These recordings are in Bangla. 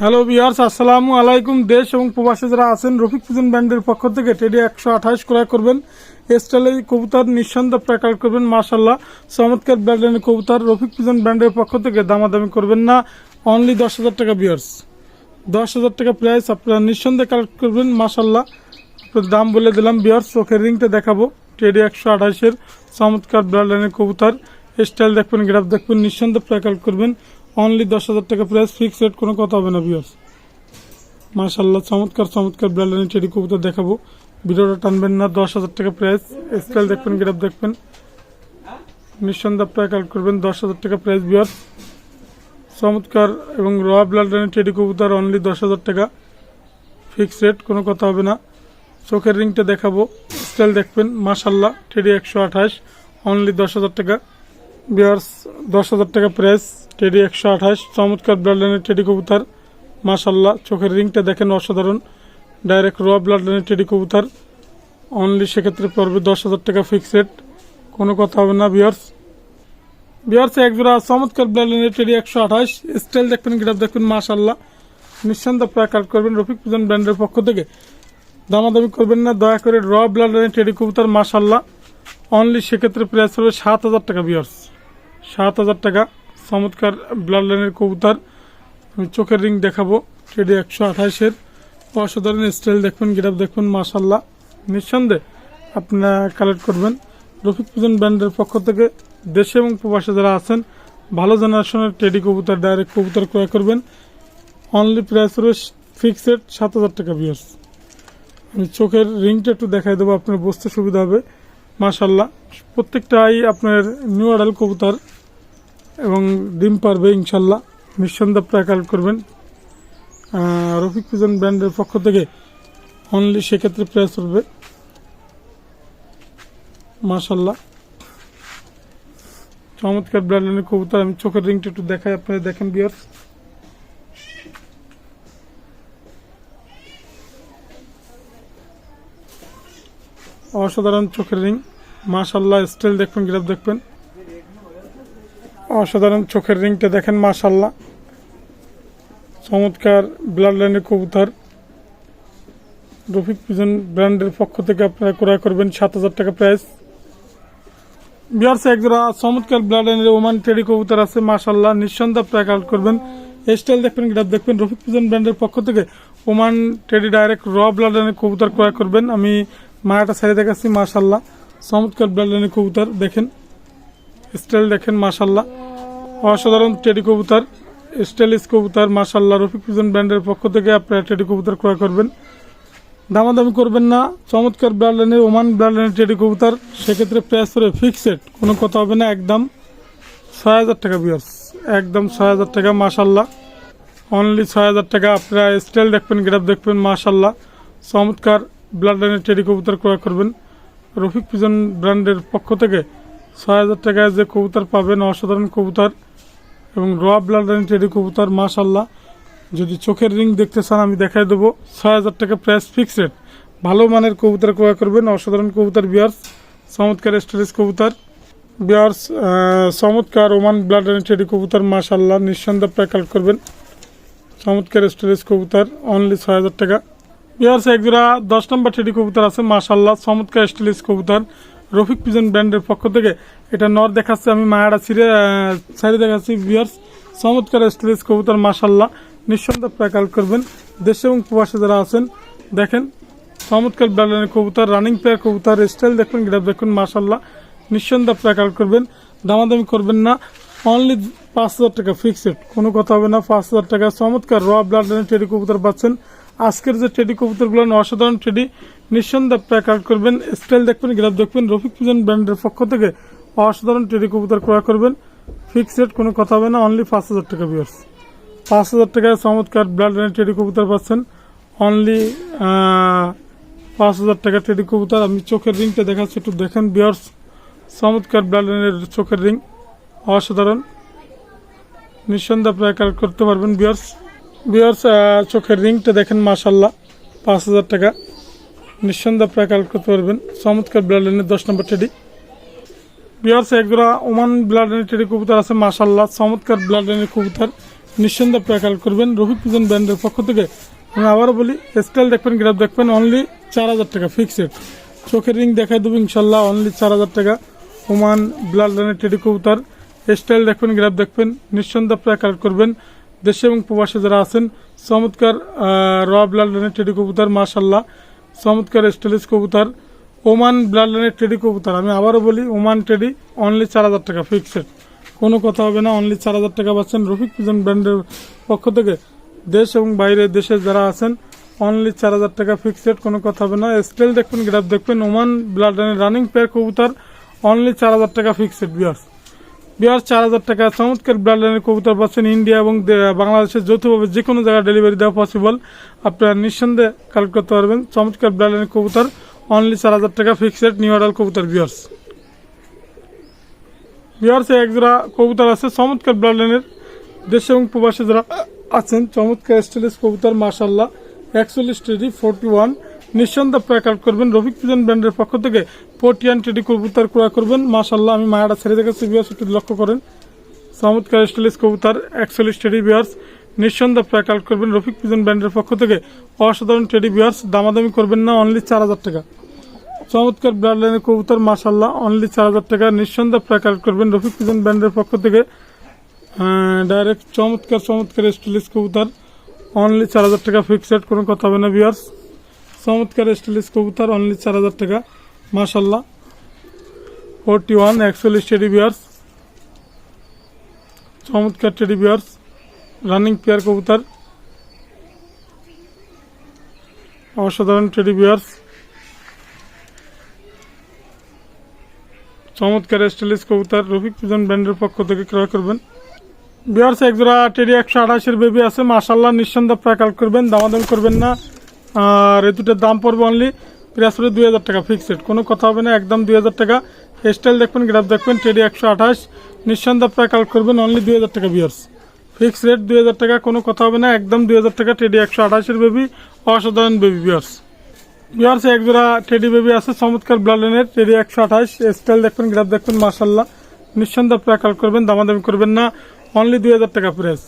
হ্যালো বিহার্স আসসালামু আলাইকুম দেশ এবং প্রবাসী যারা আছেন, রফিক ফুজন ব্যান্ডের পক্ষ থেকে টেডি একশো আঠাশ ক্রয় করবেন। স্টাইলের কবুতর নিঃসন্দেহ প্যাকার করবেন মার্শাল্লাহ চমৎকার ব্র্যান্ডের কবুতর রফিক ফুজন ব্যান্ডের পক্ষ থেকে দামাদামি করবেন না। অনলি দশ হাজার টাকা বিয়ার্স দশ হাজার টাকা প্রাইস আপনারা নিঃসন্দেহে কালেক্ট করবেন মার্শাল্লাহ দাম বলে দিলাম বিয়ার্স চোখের রিংটা দেখাবো। টেডি একশো আঠাশের চমৎকার ব্র্যান্ডের কবুতর। স্টাইল দেখবেন গ্রাফ দেখবেন, নিঃসন্দেহে প্যাকার করবেন। অনলি দশ হাজার টাকা প্রাইস ফিক্স রেট কোনো কথা হবে না বিয়ার্স মার্শাল্লাহ চমৎকার চমৎকার ব্র্যান্ডের টেডি কবুতর দেখাবো। ভিডিওটা টানবেন না, দশ হাজার টাকা প্রাইস স্টাইল দেখবেন গ্রাফ দেখবেন। নিঃসন্দেহে আপনারা কালেক্ট করবেন, দশ হাজার টাকা প্রাইস বিয়ার্স চমৎকার এবং র ব্লাডের টেডি কবুতর অনলি দশ হাজার টাকা। ফিক্স রেট কোনো কথা হবে না। চোখের রিংটা দেখাবো স্টাইল দেখবেন। মাশাল্লাহ টেডি একশো আঠাশ অনলি দশ হাজার টাকা। বিয়ার্স, দশ হাজার টাকা প্রাইস। টেডি একশো আঠাশ। চমৎকার ব্লাডলাইনের টেডি কবুতর। মাশাল্লাহ চোখের রিংটা দেখেন অসাধারণ। ডাইরেক্ট র ব্লাডলাইনের টেডি কবুতর। অনলি সেক্ষেত্রে পড়বে দশ হাজার টাকা ফিক্সড কোনো কথা হবে না, বিয়ার্স। বিয়ার্স একজোড়া চমৎকার ব্লাডলাইনের টেডি একশো আঠাশ। স্টাইল দেখবেন গ্রাফ দেখবেন মাশাল্লাহ নিঃসন্দেহ প্রায় কাট করবেন রফিক পূজন ব্র্যান্ডের পক্ষ থেকে। দামাদামি করবেন না, দয়া করে র ব্লাডলাইনের টেডি কবুতর মাশাল্লাহ অনলি সেক্ষেত্রে প্রাইস হবে সাত হাজার টাকা, বিয়ার্স। সাত হাজার টাকা। চমৎকার ব্লাড লাইনের কবুতর। আমি চোখের রিং দেখাবো। টেডি একশো আঠাশের। অসাধারণ স্টাইল দেখবেন গিরাপ দেখবেন মাশাল্লাহ নিঃসন্দেহে আপনারা কালেক্ট করবেন। রফিক পূজন ব্র্যান্ডের পক্ষ থেকে দেশে এবং প্রবাসে যারা আছেন, ভালো জেনারেশনের টেডি কবুতর ডাইরেক্ট কবুতর ক্রয় করবেন। অনলি প্রাইস হবে ফিক্সড সাত হাজার টাকা বিয়ার্স আমি চোখের রিংটা একটু দেখাই দেবো, আপনার বুঝতে সুবিধা হবে। মাশাল্লাহ প্রত্যেকটাই আপনার নিউ আডাল কবুতর। এবং ডিম পারবে ইনশাল্লাহ। নিঃসন্দেহ আপনারা কালেক্ট করবেন। রফিক পিজন ব্র্যান্ডের পক্ষ থেকে অনলি সেক্ষেত্রে প্রাইস করবে। মাশাল্লাহ। চমৎকার ব্র্যান্ডের কবুতর। আমি চোখের রিংটা একটু দেখাই, আপনারা দেখেন বিয়ার অসাধারণ চোখের রিং মাশাল্লাহ স্টাইল দেখবেন গ্রাফ দেখবেন। অসাধারণ চোখের রিংটা দেখেন মাশাল্লাহ চমৎকার ব্লাড লাইনের কবুতর। রফিক পিজন ব্র্যান্ডের পক্ষ থেকে আপনারা ক্রয় করবেন সাত হাজার টাকা প্রাইস বিয়ার্স একজোড়া চমৎকার ব্লাড লাইনের ওমান টেরি কবুতর আছে মাশাল্লাহ নিঃসন্দেহ আপনারা কালেক্ট করবেন। স্টাইল দেখবেন গ্রাফ দেখবেন। রফিক পিজন ব্র্যান্ডের পক্ষ থেকে ওমান টেডি ডাইরেক্ট র ব্লাড লাইনের কবুতর ক্রয় করবেন। আমি মায়াটা সাইডে দেখাচ্ছি মাশাল্লাহ চমৎকার ব্লাড লাইনের কবুতর, দেখেন। স্টাইল দেখেন মাশাল্লাহ অসাধারণ টেডি কবুতর স্টাইলিশ কবুতর মাশাল্লাহ রফিক পিজন ব্র্যান্ডের পক্ষ থেকে আপনারা টেডি কবুতর ক্রয় করবেন। দামাদামি করবেন না, চমৎকার ব্র্যান্ডের ওমান ব্র্যান্ডের টেডি কবুতর, সেক্ষেত্রে প্রাইস করে ফিক্সড কোনো কথা হবে না, একদম ছয় হাজার টাকা বিয়ার্স একদম ছয় হাজার টাকা মাশাল্লাহ অনলি ছয় হাজার টাকা, আপনারা স্টাইল দেখবেন গ্রাফ দেখবেন মাশাল্লাহ চমৎকার ব্লাড লাইনের টেডি কবুতর ক্রয় করবেন। রফিক পিজন ব্র্যান্ডের পক্ষ থেকে ছয় হাজার টাকায় যে কবুতর পাবেন, অসাধারণ কবুতর। এবং র ব্লাড লাইনের টেডি কবুতর মাশাল্লাহ যদি চোখের রিং দেখতে চান, আমি দেখাই দেবো। ছয় হাজার টাকা প্রাইস ফিক্স রেট ভালো মানের কবুতর ক্রয় করবেন। অসাধারণ কবুতর বিয়ার্স চমৎকার স্টোরেজ কবুতর। বিয়ার্স চমৎকার ওমান ব্লাড লাইনের টেডি কবুতর মাশাল্লাহ নিঃসন্দেহ প্রায় কালেক্ট করবেন। চমৎকার স্টোরেজ কবুতর অনলি ছয় হাজার টাকা। বিহার্স একজোড়া দশ নম্বর টেডি কবুতর আছে মাশাল্লাহ চমৎকার স্টাইলিশ কবুতর। রফিক পিজন ব্র্যান্ডের পক্ষ থেকে এটা নর দেখাচ্ছে, আমি মায়াটা ছিঁড়ে সাইডে দেখাচ্ছি বিয়ার্স চমৎকার স্টাইলিশ কবুতর মাশাল্লাহ নিঃসন্দেহ প্রায় করবেন, দেশে এবং প্রবাসে যারা আছেন, দেখেন, চমৎকার ব্র্যান্ডের কবুতর রানিং প্লেয়ার কবুতর স্টাইল দেখবেন গ্রাফ দেখবেন মাশাল্লাহ নিঃসন্দেহ প্রায় কাল করবেন, দামাদামি করবেন না। অনলি পাঁচ হাজার টাকা ফিক্সড কোনো কথা হবে না, পাঁচ হাজার টাকা। চমৎকার র ব্লাড লাইনের টেডি কবুতর পাচ্ছেন। আজকের যে টেডি কবুতরগুলো অসাধারণ টেডি নিঃসন্দেহ কালেক্ট করবেন, স্টাইল দেখবেন, গ্রাফ দেখবেন, রফিক পিজন ব্র্যান্ডের পক্ষ থেকে অসাধারণ টেডি কবুতর ক্রয় করবেন। ফিক্সড কোনো কথা হবে না অনলি পাঁচ হাজার টাকা বিয়ার্স পাঁচ হাজার টাকায় চমৎকার ব্লাড লাইনের টেডি কবুতর পাচ্ছেন। অনলি পাঁচ হাজার টাকা টেডি কবুতর। আমি চোখের রিংটা দেখাচ্ছি, একটু দেখেন বিয়ার্স চমৎকার ব্লাড লাইনের চোখের রিং, অসাধারণ। নিঃসন্দেহে প্রায় কালেক্ট করতে পারবেন বিয়ার্স বিয়ার্স চোখের রিংটা দেখেন মাশাল্লাহ পাঁচ হাজার টাকা। নিঃসন্দেহে প্রায় করতে পারবেন। চমৎকার ব্লাড লাইনের দশ নম্বর টেডি বিয়ার্স একজোড়া ওমান ব্লাড লাইনের টেডি কবুতর আছে মাশাল্লাহ চমৎকার ব্লাড লাইনের কবুতর। নিঃসন্দেহে প্রায় করবেন। রফিক পিজন ব্র্যান্ডের পক্ষ থেকে আমি আবারও বলি স্টাইল দেখবেন গ্রাফ দেখবেন অনলি চার হাজার টাকা ফিক্সড চোখের রিং দেখাই দেবো ইনশাল্লাহ অনলি চার হাজার টাকা। ওমান ব্লাড লাইনের টেডি কবুতার। স্টাইল দেখবেন গ্রাফ দেখবেন, নিঃসন্দেহে প্রায় কালেক্ট করবেন। দেশে এবং প্রবাসে যারা আছেন, চমৎকার র ব্লাড লাইনের টেডি কবুতার মাশাল্লাহ চমৎকার স্টাইলিশ কবুতার, ওমান ব্লাড লাইনের টেডি কবুতার। আমি আবারও বলি, ওমান টেডি অনলি চার হাজার টাকা ফিক্সড কোনো কথা হবে না অনলি চার হাজার টাকা পাচ্ছেন রফিক পিজন ব্র্যান্ডের পক্ষ থেকে। দেশ এবং বাইরে দেশে যারা আছেন অনলি চার হাজার টাকা ফিক্সড কোনো কথা হবে না। স্কেল দেখবেন গ্রাফ দেখবেন ওমান ব্লাড রানিং পেয়ার কবুতার অনলি চার হাজার টাকা ফিক্সড বিয়ার্স বিহার চার হাজার টাকা। চমৎকার ব্লাড লাইনের কবুতর পাচ্ছেন ইন্ডিয়া এবং বাংলাদেশের যৌথভাবে যে কোনো জায়গায় ডেলিভারি দেওয়া পসিবল আপনারা নিঃসন্দেহে কালেক্ট করতে পারবেন। চমৎকার ব্লাড লাইনের কবুতর অনলি চার হাজার টাকা ফিক্সড নিউ অর্ডার কবুতর বিয়ার্স বিহার্সে এক জোড়া কবুতর আছে, চমৎকার ব্লাড লাইনের দেশে এবং প্রবাসে যারা আছেন, চমৎকার স্টাইলিশ কবুতর মাশাল্লাহ একচল্লিশ টেডি ফোরটি ওয়ান নিঃসন্দেহে প্রায় কালেক্ট করবেন। রফিক পিজন ব্র্যান্ডের পক্ষ থেকে ফোরটিয়ান টেডি কবুতর ক্রয় করবেন। মাশাল্লাহ আমি মায়াটা ছেড়ে দেখেছি বিয়ার্স একটু লক্ষ্য করেন। চমৎকার স্টাইলিশ কবুতর একচল্লিশ টেডি বিয়ার্স নিঃসন্দেহে প্যাক আউট করবেন রফিক পিজন ব্র্যান্ডের পক্ষ থেকে। অসাধারণ টেডি বিয়ার্স দামাদামি করবেন না অনলি চার হাজার টাকা। চমৎকার ব্লাড লাইনের কবুতর মাশাল্লাহ অনলি চার হাজার টাকা। নিঃসন্দেহে প্রায় কালেক্ট করবেন রফিক পিজন ব্র্যান্ডের পক্ষ থেকে। ডাইরেক্ট চমৎকার চমৎকার স্টাইলিশ কবুতর অনলি চার হাজার টাকা। ফিক্সড কোনো কথা হবে না বিয়ার্স চমৎকার স্টাইলিশ কবুতর অনলি চার হাজার টাকা। মাশাল্লাহ। ফোরটি ওয়ান একচল্লিশ টেডি বিয়ার্স চমৎকার টেডি বিয়ার্স রানিং পেয়ার কবুতর। অসাধারণ টেডি বিয়ার্স চমৎকার স্টাইলিশ কবুতর। রফিক পিজন ব্র্যান্ডের পক্ষ থেকে ক্রয় করবেন। বিয়ার্স একজোড়া টেডি একশো আঠাশের বেবি আছে। মাসাল্লাহ নিঃসন্দেহে প্রায় কাল করবেন, দামাদামি করবেন না। আর এই দুটোর দাম পড়বে অনলি প্রায় পড়বে দুই হাজার টাকা ফিক্সড কোনো কথা হবে না, একদম দুই হাজার টাকা। স্টাইল দেখবেন গ্রাফ দেখবেন টেডি একশো আঠাশ। নিঃসন্দেহে প্রায় কাল করবেন অনলি দুই হাজার টাকা বিয়ার্স ফিক্স রেট দুই হাজার টাকা, কোনো কথা হবে না, একদম দুই হাজার টাকা টেডি একশো আঠাশের বেবি অসাধারণ বেবি বিয়ার্স বিয়ার্স একজোড়া টেডি বেবি আছে, চমৎকার ব্লাডেনের টেডি একশো আঠাশ। স্টাইল দেখবেন গ্রাফ দেখবেন মার্শাল্লাহ নিঃসন্দেহে প্রায় কাল করবেন, দামাদামি করবেন না। অনলি দুই হাজার টাকা প্রাইস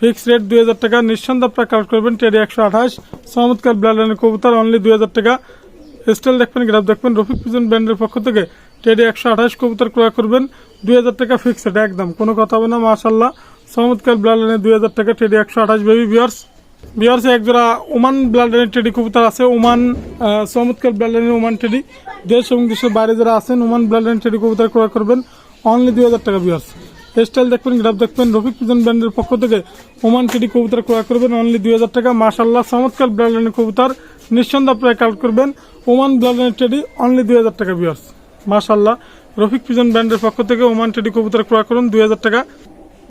ফিক্স রেট দুই হাজার টাকা, নিঃসন্দেহে প্রায় কাল করবেন টেডি একশো আঠাশ, চমৎকার ব্লাডেনের কবুতর অনলি দুই হাজার টাকা। স্টাইল দেখবেন গ্রাফ দেখবেন, রফিক পিজন ব্র্যান্ডের পক্ষ থেকে টেডি একশো আঠাশ কবুতর ক্রয় করবেন, দুই হাজার টাকা ফিক্সড একদম, কোনো কথা হবে না মাসাল্লাহ চমৎকার ব্লাডেনের দুই হাজার টাকা টেডি একশো আঠাশ বেবি বিয়ার্স বিহার্সে একজোড়া ওমান ব্লাডের টেডি কবুতর আছে, ওমান চমৎকার ব্লাডের ওমান টেডি দেশ এবং দেশের বাইরে যারা আছেন, ওমান ব্লাডের টেডি কবুতর ক্রয় করবেন অনলি দুই হাজার টাকা বিহার্স স্টাইল দেখবেন গ্রাফ দেখবেন, রফিক পিজন ব্র্যান্ডের পক্ষ থেকে ওমান টেডি কবুতর ক্রয় করবেন অনলি দুই হাজার টাকা। মাশাল্লাহ চমৎকার ব্লাডের কবুতর। নিঃসন্দেহ প্রায় কালেক্ট করবেন, ওমান ব্লাডের টেডি অনলি দুই হাজার টাকা বিহার্স মাশাল্লাহ রফিক পিজন ব্র্যান্ডের পক্ষ থেকে ওমান টেডি কবুতর ক্রয় করুন, দুই হাজার টাকা।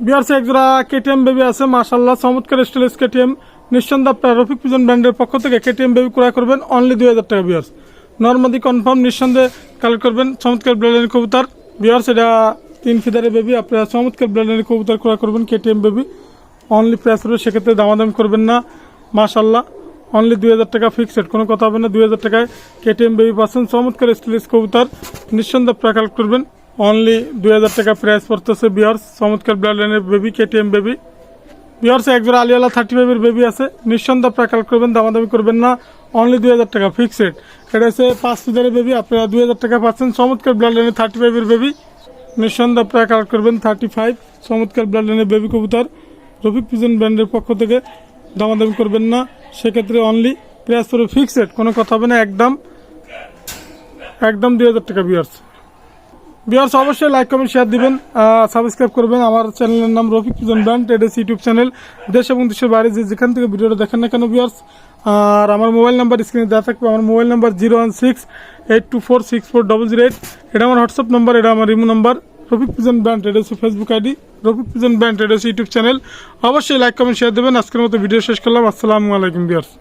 বিহারসে একজোড়া কেটিএম বেবি আছে মাশাল্লাহ চমৎকার স্টাইলিশ কেটিএম নিঃসন্দেহে আপনার রফিক পিজন ব্র্যান্ডের পক্ষ থেকে কেটিএম বেবি ক্রয় করবেন অনলি দুই হাজার টাকা বিয়ার্স নর্মাদি কনফার্ম নিঃসন্দেহে কালেক্ট করবেন, চমৎকার ব্র্যান্ডের কবুতর। বিয়ার্স এটা তিন ফিদারের বেবি আপনারা চমৎকার ব্র্যান্ডের কবুতর ক্রয় করবেন কেটিএম বেবি অনলি প্রাইস হবে সেক্ষেত্রে দামাদাম করবেন না। মাশাল্লাহ অনলি দুই হাজার টাকা ফিক্সড কোনো কথা হবে না। দুই হাজার টাকায় কেটিএম বেবি পাচ্ছেন, চমৎকার স্টিলিস কবুতর। নিঃসন্দেহে প্রায় কালেক্ট করবেন। অনলি দুই হাজার টাকা প্রাইস পড়তেছে বিয়ার্স চমৎকার লাইনের বেবি কেটিএম বেবি বিয়ার্সে একজোড়া আলিয়ালা থার্টি ফাইভের বেবি আছে। নিঃসন্দেহে প্রায় কালেক্ট করবেন, দামাদামি করবেন না। অনলি দুই হাজার টাকা ফিক্সড এটা হচ্ছে পাঁচ ফিদারের বেবি আপনারা দুই হাজার টাকা পাচ্ছেন, চমৎকার লাইনের থার্টি ফাইভের বেবি নিঃসন্দেহে প্রায় কালেক্ট করবেন থার্টি ফাইভ চমৎকার লাইনের বেবি কবুতর। রফিক পিজন ব্র্যান্ডের পক্ষ থেকে দামাদামি করবেন না। সেক্ষেত্রে অনলি প্রাইস ফিক্সড কোনো কথা হবে না, একদম একদম দুই হাজার টাকা বিয়ার্স বিয়ার্স অবশ্যই লাইক কমেন্ট শেয়ার দিবেন সাবস্ক্রাইব করবেন। আমার চ্যানেলের নাম রফিক পিজন ব্র্যান্ড এডেস ইউটিউব চ্যানেল দেশ এবং দেশের বাইরে যে যেখান থেকে ভিডিওটা দেখেন না কেন বিয়ার্স আর আমার মোবাইল নাম্বার স্ক্রিনে দেওয়া থাকবে। আমার mobile number zero one six eight two four six four double zero eight এটা আমার হোয়াটসঅ্যাপ নাম্বার এটা আমার imo number Rafiq pigeon brand এটা হচ্ছে Facebook ID Rafiq pigeon brand এটা হচ্ছে ইউটিউব চ্যানেল অবশ্যই লাইক কমেন্ট শেয়ার দেবেন। আজকের মতো ভিডিও শেষ করলাম। আসসালামু আলাইকুম বিয়ার্স